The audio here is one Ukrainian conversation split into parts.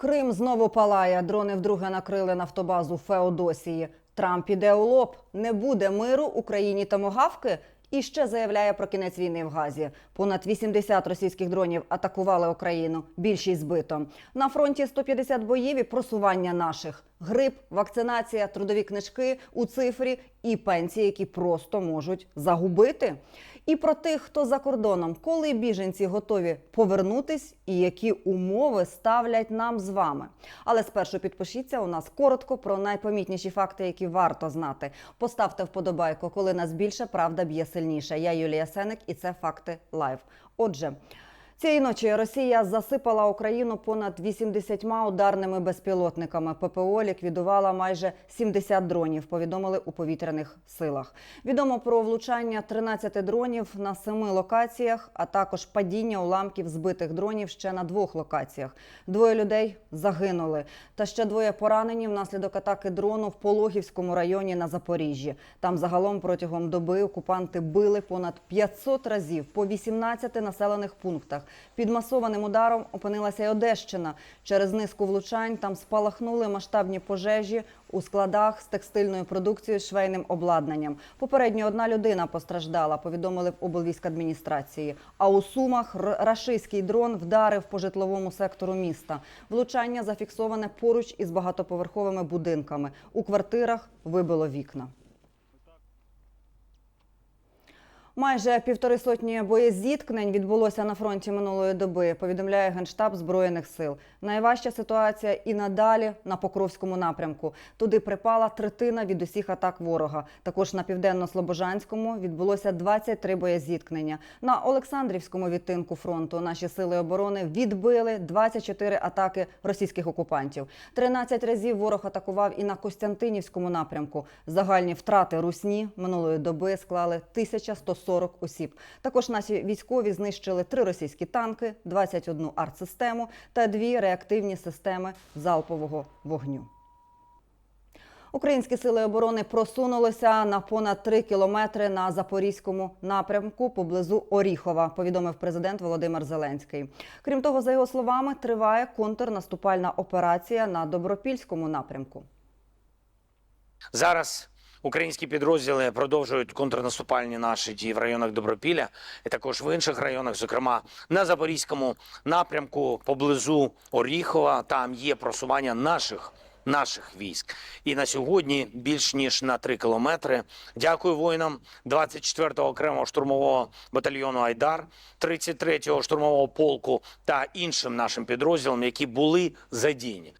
Крим знову палає. Дрони вдруге накрили нафтобазу Феодосії. Трамп іде у лоб. Не буде миру Україні томогавки. І ще заявляє про кінець війни в Газі. Понад 80 російських дронів атакували Україну. Більшість збито. На фронті 150 боїв і просування наших. Грип, вакцинація, трудові книжки у цифрі і пенсії, які просто можуть загубити. І про тих, хто за кордоном, коли біженці готові повернутись, і які умови ставлять нам з вами. Але спершу підпишіться у нас коротко про найпомітніші факти, які варто знати. Поставте вподобайку, коли нас більше правда б'є сильніше. Я Юлія Сеник, і це факти лайв. Отже. Цієї ночі Росія засипала Україну понад 80 ударними безпілотниками. ППО ліквідувала майже 70 дронів. Повідомили у повітряних силах. Відомо про влучання 13 дронів на семи локаціях, а також падіння уламків збитих дронів ще на двох локаціях. Двоє людей загинули, та ще двоє поранені внаслідок атаки дрону в Пологівському районі на Запоріжжі. Там загалом протягом доби окупанти били понад 500 разів по 18 населених пунктах. Під масованим ударом опинилася й Одещина. Через низку влучань там спалахнули масштабні пожежі у складах з текстильною продукцією, швейним обладнанням. Попередньо одна людина постраждала, повідомили в облвійськадміністрації. А у Сумах рашистський дрон вдарив по житловому сектору міста. Влучання зафіксоване поруч із багатоповерховими будинками. У квартирах вибило вікна. Майже півтори сотні боєзіткнень відбулося на фронті минулої доби. Повідомляє генштаб збройних сил. Найважча ситуація і надалі на Покровському напрямку. Туди припала третина від усіх атак ворога. Також на південно-слобожанському відбулося 23 боєзіткнення. На Олександрівському відтинку фронту наші сили оборони відбили 24 атаки російських окупантів. 13 разів ворог атакував і на Костянтинівському напрямку. Загальні втрати русні минулої доби склали 1140 осіб. Також наші військові знищили три російські танки, 21 артсистему та дві реактивні системи залпового вогню. Українські сили оборони просунулися на понад 3 кілометри на запорізькому напрямку поблизу Оріхова, повідомив президент Володимир Зеленський. Крім того, за його словами, триває контрнаступальна операція на добропільському напрямку. Зараз українські підрозділи продовжують контрнаступальні наші дії в районах Добропілля і також в інших районах, зокрема на Запорізькому напрямку поблизу Оріхова. Там є просування наших. Наших військ і на сьогодні більш ніж на 3 кілометри. Дякую воїнам 24-го окремого штурмового батальйону Айдар, 33-го штурмового полку та іншим нашим підрозділам, які були задіяні.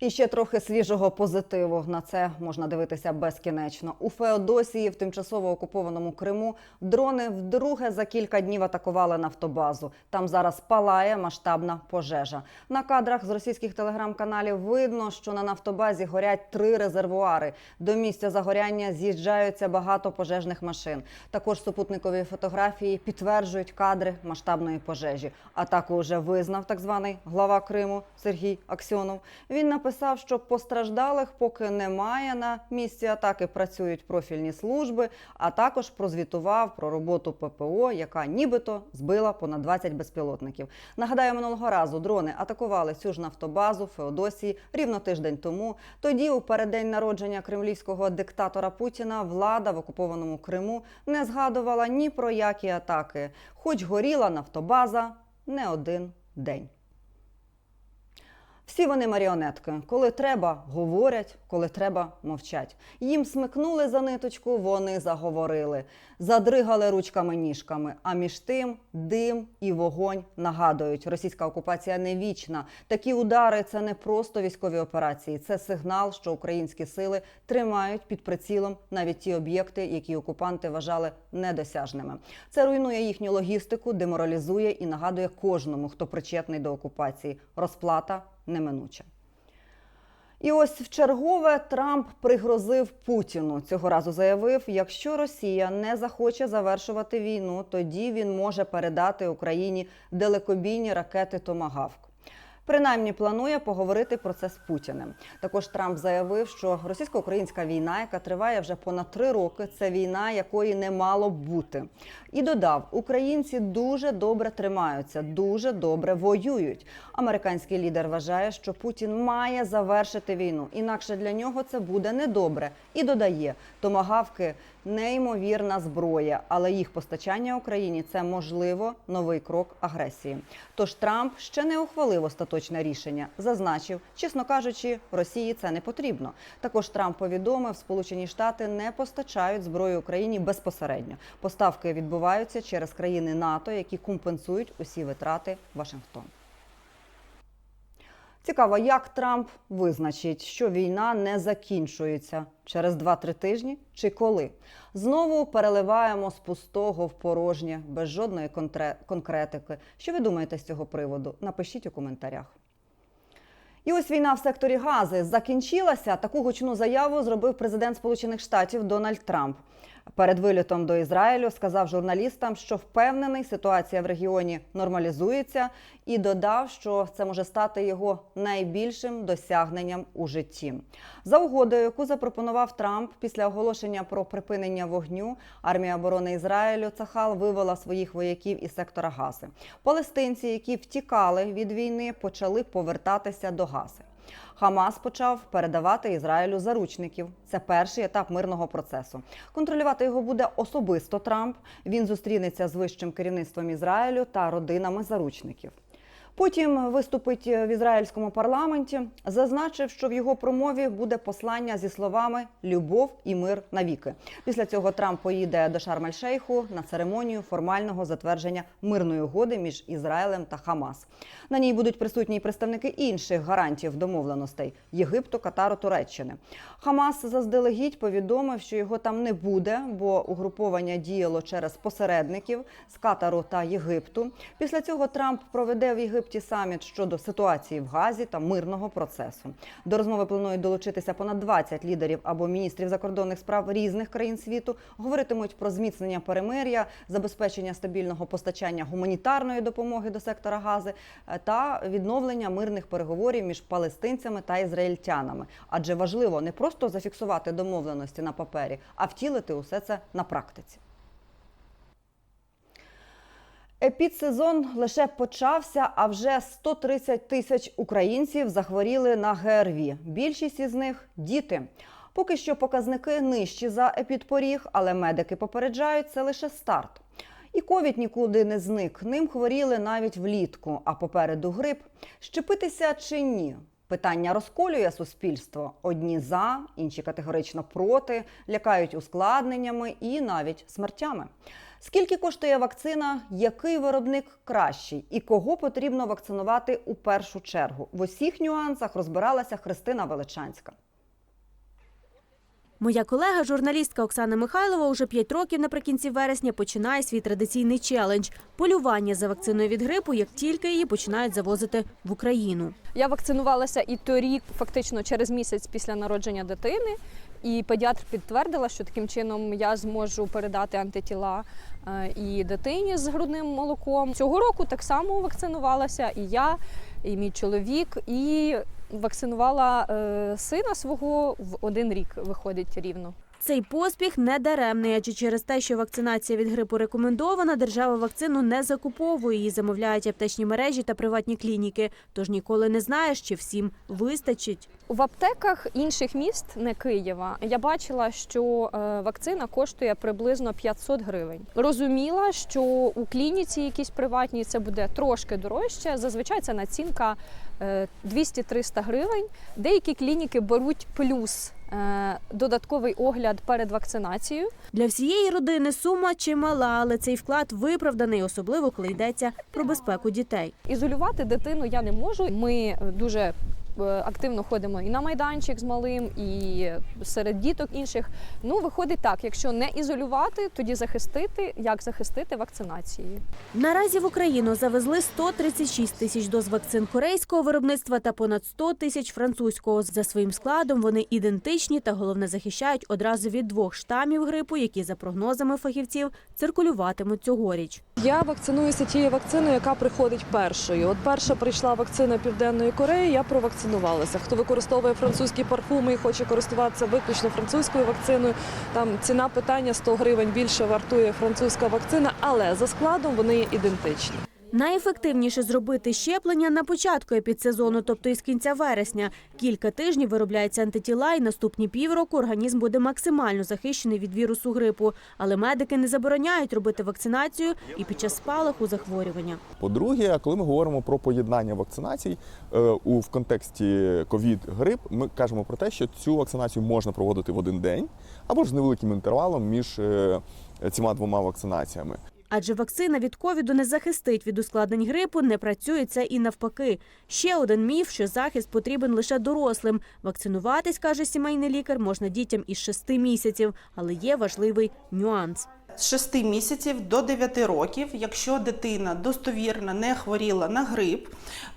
І ще трохи свіжого позитиву. На це можна дивитися безкінечно. У Феодосії, в тимчасово окупованому Криму, дрони вдруге за кілька днів атакували нафтобазу. Там зараз палає масштабна пожежа. На кадрах з російських телеграм-каналів видно, що на нафтобазі горять три резервуари. До місця загоряння з'їжджаються багато пожежних машин. Також супутникові фотографії підтверджують кадри масштабної пожежі. Атаку вже визнав так званий глава Криму Сергій Аксьонов. Він написав, що постраждалих поки немає на місці атаки. Працюють профільні служби, а також прозвітував про роботу ППО, яка нібито збила понад 20 безпілотників. Нагадаю, минулого разу дрони атакували цю ж нафтобазу Феодосії рівно тиждень тому. Тоді, у переддень народження кремлівського диктатора Путіна, влада в окупованому Криму не згадувала ні про які атаки, хоч горіла нафтобаза не один день. Всі вони маріонетки. Коли треба, говорять, коли треба, мовчать. Їм смикнули за ниточку, вони заговорили, задригали ручками ніжками. А між тим дим і вогонь нагадують, російська окупація не вічна. Такі удари це не просто військові операції, це сигнал, що українські сили тримають під прицілом навіть ті об'єкти, які окупанти вважали недосяжними. Це руйнує їхню логістику, деморалізує і нагадує кожному, хто причетний до окупації. Розплата неминуча. І ось в чергове Трамп пригрозив Путіну. Цього разу заявив: якщо Росія не захоче завершувати війну, тоді він може передати Україні далекобійні ракети Томагавк. Принаймні планує поговорити про це з Путіним. Також Трамп заявив, що російсько-українська війна, яка триває вже понад три роки, це війна, якої не мало бути. І додав, українці дуже добре тримаються, дуже добре воюють. Американський лідер вважає, що Путін має завершити війну, інакше для нього це буде недобре. І додає, томагавки неймовірна зброя, але їх постачання Україні це можливо новий крок агресії. Тож Трамп ще не ухвалив остаточне рішення. Зазначив, чесно кажучи, Росії це не потрібно. Також Трамп повідомив, Сполучені Штати не постачають зброю Україні безпосередньо. Поставки відбуваються через країни НАТО, які компенсують усі витрати Вашингтон. Цікаво, як Трамп визначить, що війна не закінчується через 2-3 тижні чи коли. Знову переливаємо з пустого в порожнє, без жодної конкретики. Що ви думаєте з цього приводу? Напишіть у коментарях. І ось війна в секторі Гази закінчилася. Таку гучну заяву зробив президент Сполучених Штатів Дональд Трамп. Перед вилітом до Ізраїлю сказав журналістам, що впевнений, ситуація в регіоні нормалізується, і додав, що це може стати його найбільшим досягненням у житті. За угодою, яку запропонував Трамп після оголошення про припинення вогню, армія оборони Ізраїлю Цахал вивела своїх вояків із сектора Гази. Палестинці, які втікали від війни, почали повертатися до Гази. Хамас почав передавати Ізраїлю заручників. Це перший етап мирного процесу. Контролювати його буде особисто Трамп. Він зустрінеться з вищим керівництвом Ізраїлю та родинами заручників. Потім виступить в ізраїльському парламенті, зазначив, що в його промові буде послання зі словами Любов і мир навіки. Після цього Трамп поїде до Шарм-ель-Шейху на церемонію формального затвердження мирної угоди між Ізраїлем та Хамас. На ній будуть присутні представники інших гарантів домовленостей Єгипту, Катару, Туреччини. Хамас заздалегідь повідомив, що його там не буде, бо угруповання діяло через посередників з Катару та Єгипту. Після цього Трамп проведе в Єгипті саміт щодо ситуації в Газі та мирного процесу. До розмови планують долучитися понад 20 лідерів або міністрів закордонних справ різних країн світу. Говоритимуть про зміцнення перемир'я, забезпечення стабільного постачання гуманітарної допомоги до сектора Гази е, та відновлення мирних переговорів між палестинцями та ізраїльтянами. Адже важливо не просто зафіксувати домовленості на папері, а втілити усе це на практиці. Епідсезон лише почався, а вже 130 тисяч українців захворіли на ГРВІ. Більшість із них діти. Поки що показники нижчі за епідпоріг, але медики попереджають, це лише старт. І ковід нікуди не зник. Ним хворіли навіть влітку, а попереду грип. Щепитися чи ні? Питання розколює суспільство. Одні за, інші категорично проти, лякають ускладненнями і навіть смертями. Скільки коштує вакцина, який виробник кращий і кого потрібно вакцинувати у першу чергу? В усіх нюансах розбиралася Христина Величанська. Моя колега, журналістка Оксана Михайлова, уже 5 років наприкінці вересня починає свій традиційний челендж полювання за вакциною від грипу, як тільки її починають завозити в Україну. Я вакцинувалася і торік, фактично через місяць після народження дитини. І педіатр підтвердила, що таким чином я зможу передати антитіла е, і дитині з грудним молоком. Цього року так само вакцинувалася і я, і мій чоловік, і вакцинувала е, сина свого в один рік виходить рівно. Цей поспіх не даремний, адже через те, що вакцинація від грипу рекомендована, держава вакцину не закуповує. Її замовляють аптечні мережі та приватні клініки. Тож ніколи не знаєш, чи всім вистачить. В аптеках інших міст, не Києва, я бачила, що е, вакцина коштує приблизно 500 гривень. Розуміла, що у клініці якійсь приватній це буде трошки дорожче. Зазвичай це націнка е, 200-300 гривень. Деякі клініки беруть плюс е, додатковий огляд перед вакцинацією. Для всієї родини сума чимала, але цей вклад виправданий, особливо коли йдеться про безпеку дітей. Ізолювати дитину я не можу. Ми дуже е, активно ходимо і на майданчик з малим, і серед діток інших. Ну, виходить так, якщо не ізолювати, тоді захистити. Як захистити вакцинацією? Наразі в Україну завезли 136 тисяч доз вакцин корейського виробництва та понад 100 тисяч французького. За своїм складом вони ідентичні та головне захищають одразу від двох штамів грипу, які за прогнозами фахівців циркулюватимуть цьогоріч. Я вакцинуюся тією вакциною, яка приходить першою. От перша прийшла вакцина Південної Кореї, я провакцинувалася. Хто використовує французькі парфуми і хоче користуватися виключно французькою вакциною, там ціна питання 100 гривень більше вартує французька вакцина, але за складом вони ідентичні. Найефективніше зробити щеплення на початку епідсезону, тобто із кінця вересня. Кілька тижнів виробляються антитіла, і наступні півроку організм буде максимально захищений від вірусу грипу. Але медики не забороняють робити вакцинацію і під час спалаху захворювання. По-друге, коли ми говоримо про поєднання вакцинацій е, у в контексті ковід-грип, ми кажемо про те, що цю вакцинацію можна проводити в один день або ж з невеликим інтервалом між е, цими двома вакцинаціями. Адже вакцина від ковіду не захистить від ускладнень грипу, не працює це і навпаки. Ще один міф, що захист потрібен лише дорослим. Вакцинуватись, каже сімейний лікар, можна дітям із 6 місяців, але є важливий нюанс. З 6 місяців до 9 років, якщо дитина достовірно не хворіла на грип,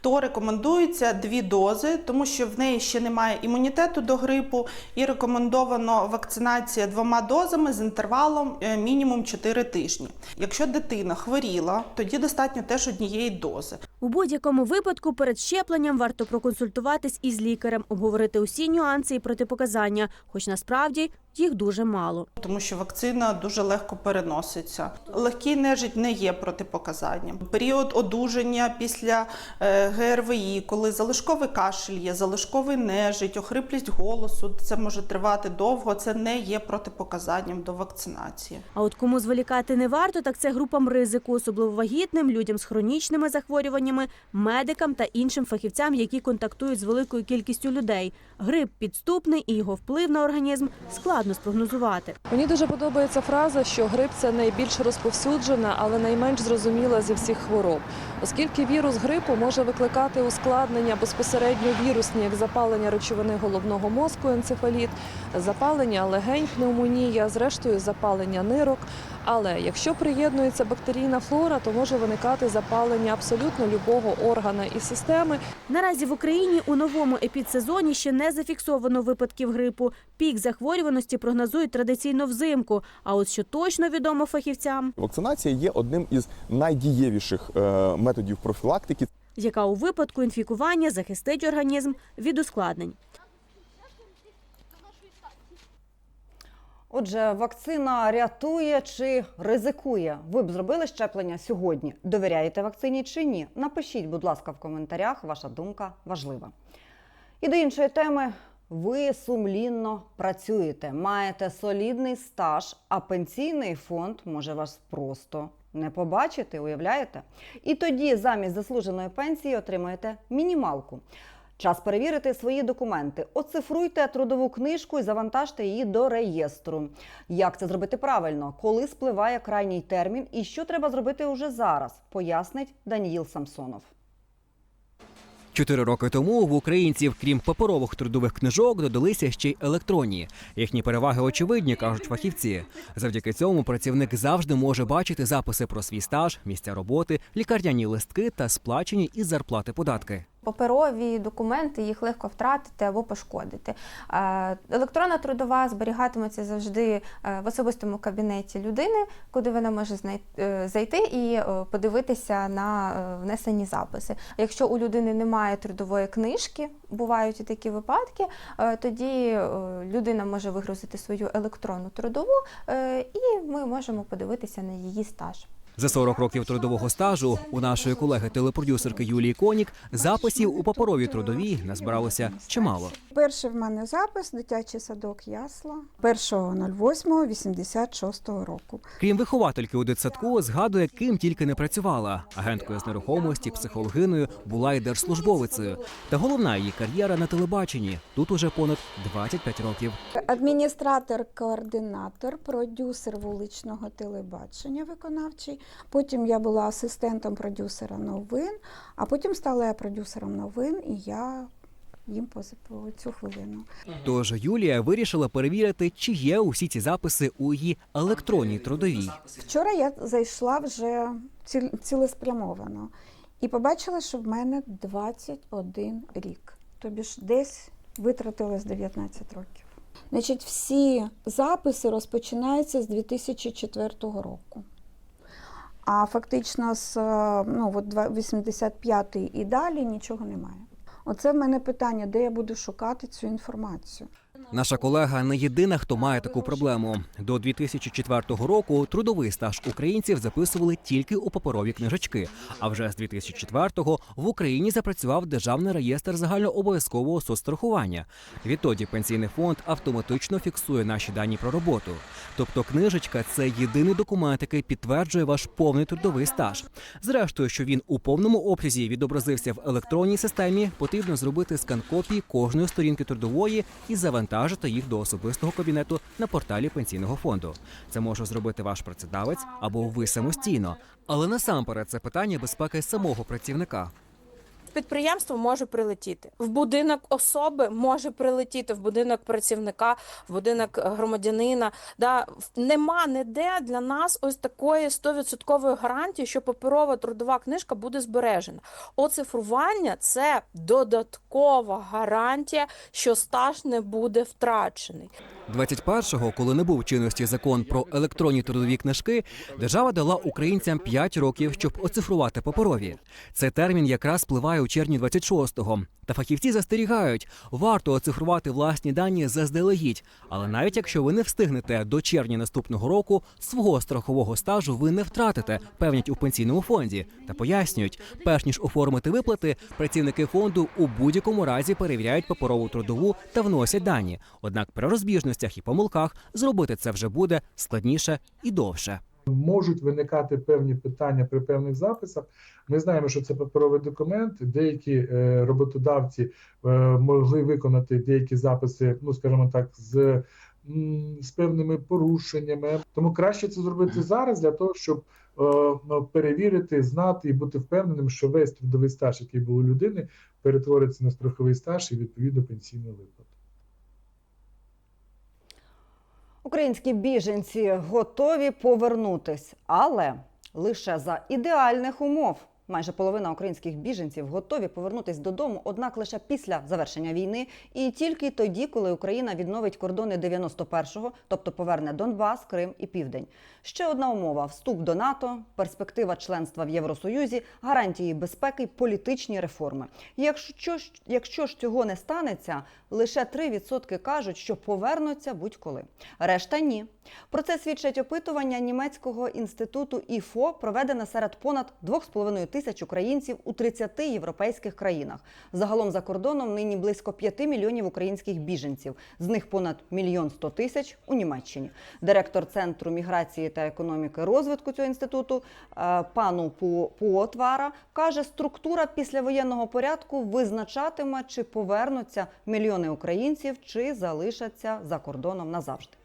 то рекомендується дві дози, тому що в неї ще немає імунітету до грипу, і рекомендовано вакцинація двома дозами з інтервалом е, мінімум 4 тижні. Якщо дитина хворіла, тоді достатньо теж однієї дози. У будь-якому випадку перед щепленням варто проконсультуватись із лікарем, обговорити усі нюанси і протипоказання, хоч насправді їх дуже мало. Тому що вакцина дуже легко переноситься. Легкий нежить не є протипоказанням. Період одужання після е, ГРВІ, коли залишковий кашель є, залишковий нежить, охриплість голосу, це може тривати довго. Це не є протипоказанням до вакцинації. А от кому зволікати не варто, так це групам ризику, особливо вагітним, людям з хронічними захворюваннями, медикам та іншим фахівцям, які контактують з великою кількістю людей. Грип підступний і його вплив на організм складно спрогнозувати. Мені дуже подобається фраза, що грип це найбільш розповсюджена, але найменш зрозуміла зі всіх хвороб, оскільки вірус грипу може викликати ускладнення безпосередньо вірусні, як запалення речовини головного мозку, енцефаліт, запалення легень, пневмонія, зрештою запалення нирок. Але якщо приєднується бактерійна флора, то може виникати запалення абсолютно любого органа і системи, Наразі в Україні у новому епідсезоні ще не зафіксовано випадків грипу. Пік захворюваності прогнозують традиційно взимку. А от що точно відомо фахівцям, Вакцинація є одним із найдієвіших е, методів профілактики. яка у випадку інфікування захистить організм від ускладнень. Отже, вакцина рятує чи ризикує? Ви б зробили щеплення сьогодні? Довіряєте вакцині чи ні? Напишіть, будь ласка, в коментарях. Ваша думка важлива. І до іншої теми. Ви сумлінно працюєте, маєте солідний стаж, а пенсійний фонд може вас просто не побачити, уявляєте? І тоді замість заслуженої пенсії отримаєте мінімалку. Час перевірити свої документи. Оцифруйте трудову книжку і завантажте її до реєстру. Як це зробити правильно? Коли спливає крайній термін і що треба зробити уже зараз? Пояснить Даніїл Самсонов. Чотири роки тому в українців, крім паперових трудових книжок, додалися ще й електронні. Їхні переваги очевидні, кажуть фахівці. Завдяки цьому працівник завжди може бачити записи про свій стаж, місця роботи, лікарняні листки та сплачені із зарплати податки. Паперові документи їх легко втратити або пошкодити. Е, Електронна трудова зберігатиметься завжди е, в особистому кабінеті людини, куди вона може е, зайти і подивитися на внесені записи. Якщо у людини немає трудової книжки, бувають і такі випадки, тоді людина може вигрузити свою електронну трудову, і ми можемо подивитися на її стаж. За 40 років трудового стажу у нашої колеги-телепродюсерки Юлії Конік записів у паперовій трудовій назбиралося чимало. Перший в мене запис дитячий садок Ясла 1.08.86 року. Крім виховательки у дитсадку, згадує, ким тільки не працювала. Агенткою з нерухомості, психологиною, була й держслужбовицею. Та головна її кар'єра на телебаченні. Тут уже понад 25 років. Адміністратор, координатор, продюсер вуличного телебачення виконавчий. Потім я була асистентом продюсера новин, а потім стала я продюсером новин і я їм по, по цю хвилину. Тож Юлія вирішила перевірити, чи є усі ці записи у її електронній трудовій. Вчора я зайшла вже ці- цілеспрямовано і побачила, що в мене 21 рік. Тобі ж десь витратилось 19 років. Значить, всі записи розпочинаються з 2004 року. А фактично з е, ну, от два- 85 і далі нічого немає. Оце в мене питання, де я буду шукати цю інформацію. Наша колега не єдина, хто має таку проблему. До 2004 року трудовий стаж українців записували тільки у паперові книжечки. А вже з 2004-го в Україні запрацював державний реєстр загальнообов'язкового соцстрахування. Відтоді пенсійний фонд автоматично фіксує наші дані про роботу. Тобто, книжечка це єдиний документ, який підтверджує ваш повний трудовий стаж. Зрештою, що він у повному обсязі відобразився в електронній системі, потрібно зробити скан копії кожної сторінки трудової і завантажити їх до особистого кабінету на порталі пенсійного фонду. Це може зробити ваш працедавець або ви самостійно. Але насамперед це питання безпеки самого працівника. Підприємство може прилетіти в будинок особи, може прилетіти в будинок працівника, в будинок е, громадянина. Да нема ніде для нас ось такої 100% гарантії, що паперова трудова книжка буде збережена. Оцифрування це додаткова гарантія, що стаж не буде втрачений. 21-го, коли не був в чинності закон про електронні трудові книжки, держава дала українцям 5 років, щоб оцифрувати паперові. Цей термін якраз спливає у червні 26-го. Та фахівці застерігають, варто оцифрувати власні дані заздалегідь. Але навіть якщо ви не встигнете до червня наступного року, свого страхового стажу ви не втратите, певнять у пенсійному фонді. Та пояснюють, перш ніж оформити виплати, працівники фонду у будь-якому разі перевіряють паперову трудову та вносять дані. Однак при розбіжностях і помилках зробити це вже буде складніше і довше. Можуть виникати певні питання при певних записах. Ми знаємо, що це паперовий документ. Деякі е, роботодавці е, могли виконати деякі записи, ну скажімо так, з, з певними порушеннями. Тому краще це зробити зараз для того, щоб е, ну, перевірити, знати і бути впевненим, що весь трудовий стаж, який був у людини, перетвориться на страховий стаж і відповідно пенсійну виплату. Українські біженці готові повернутись, але лише за ідеальних умов. Майже половина українських біженців готові повернутись додому, однак лише після завершення війни, і тільки тоді, коли Україна відновить кордони 91-го, тобто поверне Донбас, Крим і Південь. Ще одна умова: вступ до НАТО, перспектива членства в Євросоюзі, гарантії безпеки, політичні реформи. Якщо ж, якщо ж цього не станеться, лише 3% кажуть, що повернуться будь-коли. Решта ні. Про це свідчать опитування німецького інституту ІФО, проведене серед понад 2,5 тисяч українців у 30 європейських країнах. Загалом за кордоном нині близько 5 мільйонів українських біженців. З них понад мільйон 100 тисяч у Німеччині. Директор центру міграції та економіки розвитку цього інституту е, пану Пуотвара каже, структура післявоєнного порядку визначатиме, чи повернуться мільйони українців, чи залишаться за кордоном назавжди.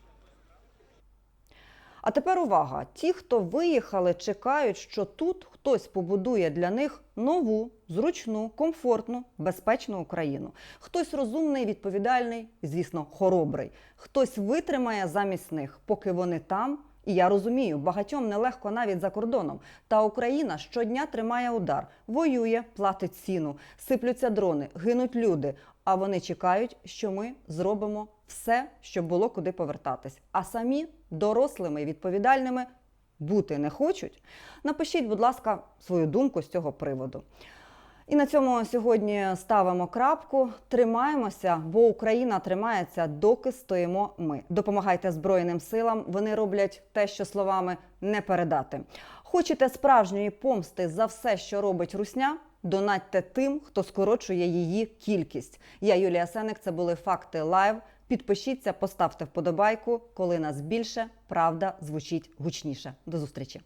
А тепер увага: ті, хто виїхали, чекають, що тут хтось побудує для них нову, зручну, комфортну, безпечну Україну. Хтось розумний, відповідальний, звісно, хоробрий. Хтось витримає замість них, поки вони там. І я розумію, багатьом нелегко навіть за кордоном. Та Україна щодня тримає удар, воює, платить ціну, сиплються дрони, гинуть люди. А вони чекають, що ми зробимо все, щоб було куди повертатись. А самі дорослими і відповідальними бути не хочуть. Напишіть, будь ласка, свою думку з цього приводу. І на цьому сьогодні ставимо крапку. Тримаємося, бо Україна тримається, доки стоїмо ми. Допомагайте Збройним силам. Вони роблять те, що словами не передати. Хочете справжньої помсти за все, що робить Русня? Донатьте тим, хто скорочує її кількість. Я Юлія Сеник. Це були факти лайв. Підпишіться, поставте вподобайку. Коли нас більше, правда звучить гучніше. До зустрічі.